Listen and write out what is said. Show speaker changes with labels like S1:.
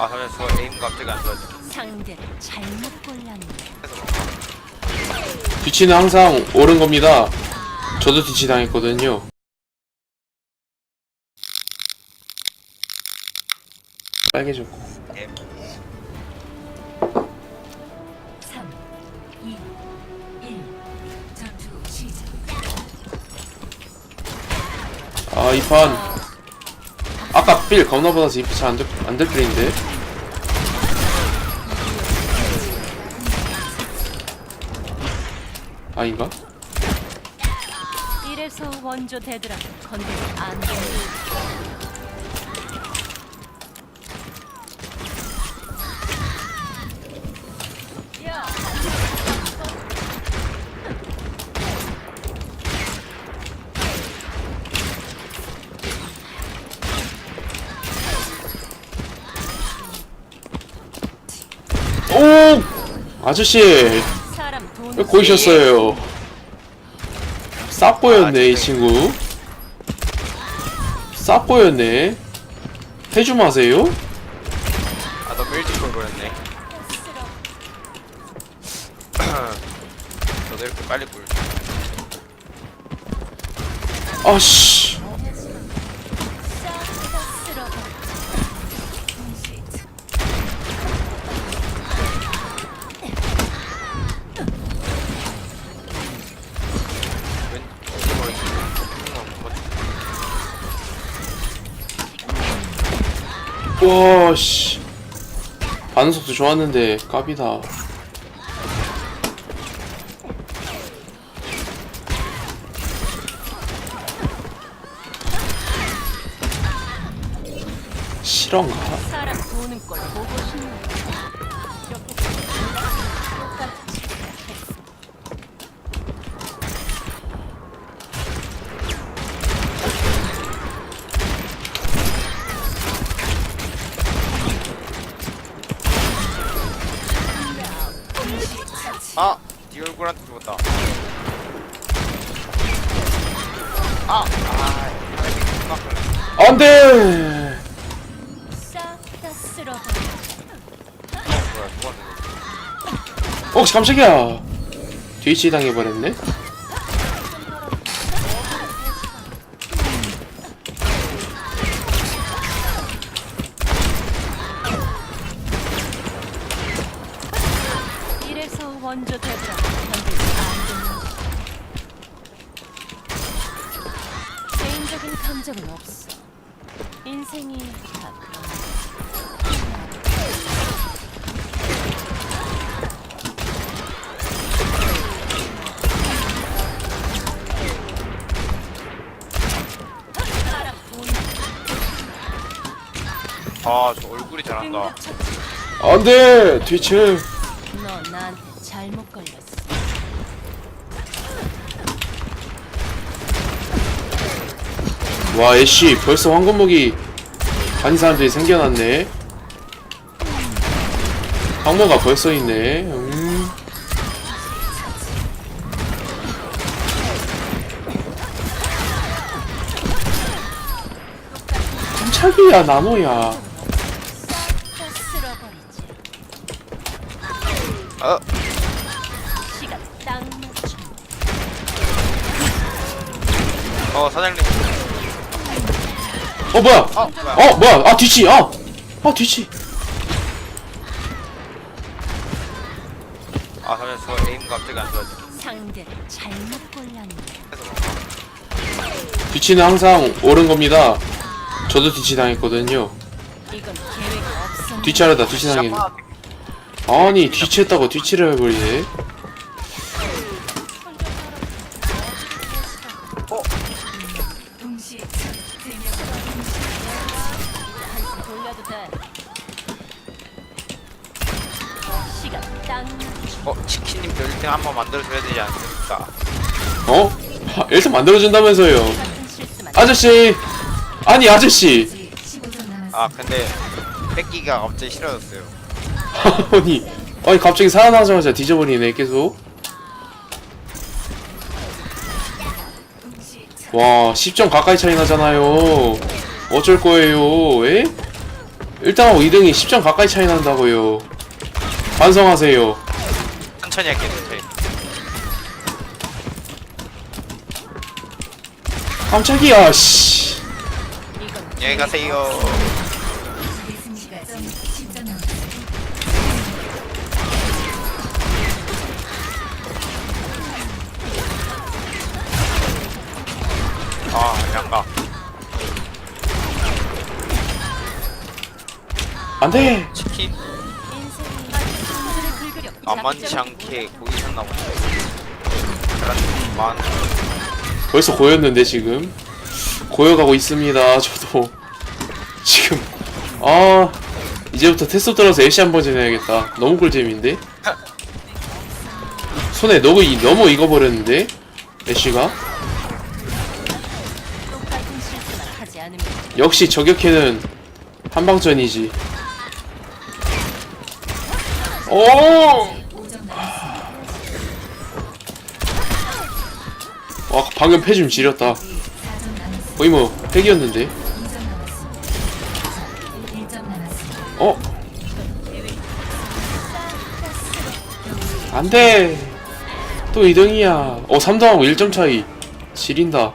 S1: 아 잠시만 저 에임 갑자기 안 좋아져
S2: 상대를 잘못 골랐네.
S3: 뒤치는 항상 옳은 겁니다. 저도 뒤치 당했거든요. 빨개졌고.
S2: 3, 2, 1. 전투 시작.
S3: 아, 이 판. 빌 겁나 받아서 이판 잘안될 안될 필인데. 아닌가?
S2: 이래서 원조 되더라. 건드리면 안 돼.
S3: 오! 아저씨! 왜 꼬이셨어요? 쌉 보였네, 이 친구. 쌉 보였네. 해줌 하세요?
S1: 아 너무 일찍 꿀버렸네 저도 이렇게 빨리 꿀
S3: 아씨. 와, 씨. 반응 속도 좋았는데, 깝이다. 실화인가?
S2: 사람 보는 걸 보고 싶네.
S1: 아! 네 얼굴한테 죽었다 아! 아 이거 끝났구나
S3: 안 돼!
S2: 싹다 쓸어버려.
S1: 뭐야 누가 죽었어
S3: 어, 깜짝이야. 뒤치 당해버렸네?
S2: 감정은 없어. 인생이 다 그런 보는
S1: 아저 얼굴이 잘한다
S2: 끈적 쳤지.
S3: 안 돼! 뒤치.
S2: 너 나한테 잘못 걸렸어.
S3: 와, 애쉬, 벌써 황금목이 아닌 사람들이 생겨났네. 황모가 벌써 있네. 음. 깜짝이야, 나노야.
S2: 쓸어버리지.
S1: 어?
S2: 맞춰.
S1: 어 사장님
S3: 어, 뭐야?
S1: 어 뭐야?
S3: 아, 뒤치, 아! 아, 뒤치.
S1: 아 잠시만 저 에임 갑자기 안 좋아져
S2: 상대를 잘못 골랐네.
S3: 뒤치는 항상 옳은 겁니다. 저도 뒤치 당했거든요.
S2: 이건 계획이 없었네.
S3: 뒤치하려다 뒤치 당했네. 아니, 뒤치했다고 뒤치를 해버리네.
S2: 시간.
S1: 어 치킨님 저 1등 한번 만들어줘야 되지 않습니까
S3: 어? 아, 일단 만들어준다면서요.
S2: 같은 실수만
S3: 아저씨! 아니, 아저씨!
S1: 아 근데 뺏기가 갑자기 싫어졌어요
S3: 아니, 아니, 갑자기 살아나자마자 뒤져버리네, 계속. 와, 10점 가까이 차이 나잖아요. 어쩔 거예요, 에? 1등하고 2등이 10점 가까이 차이 난다고요. 반성하세요.
S1: 천천히 할게 천천히.
S3: 깜짝이야 씨.
S1: 안녕히 가세요. 아 양가
S3: 안돼.
S1: 치킨. 만만치 않게 본데 그렇지만.
S3: 벌써 고였는데 지금? 고여가고 있습니다 저도. 지금 아 이제부터 테스트 들어서 애쉬 한번 지내야겠다. 너무 꿀잼인데? 손에 너무, 이- 너무 익어버렸는데? 애쉬가?
S2: 똑같은 실수만 하지 않으면
S3: 역시 저격해는 한방전이지 오! 와 방금 패좀 지렸다. 거의 뭐 핵이었는데. 어? 안돼! 또 2등이야. 어 3등하고 1점 차이. 지린다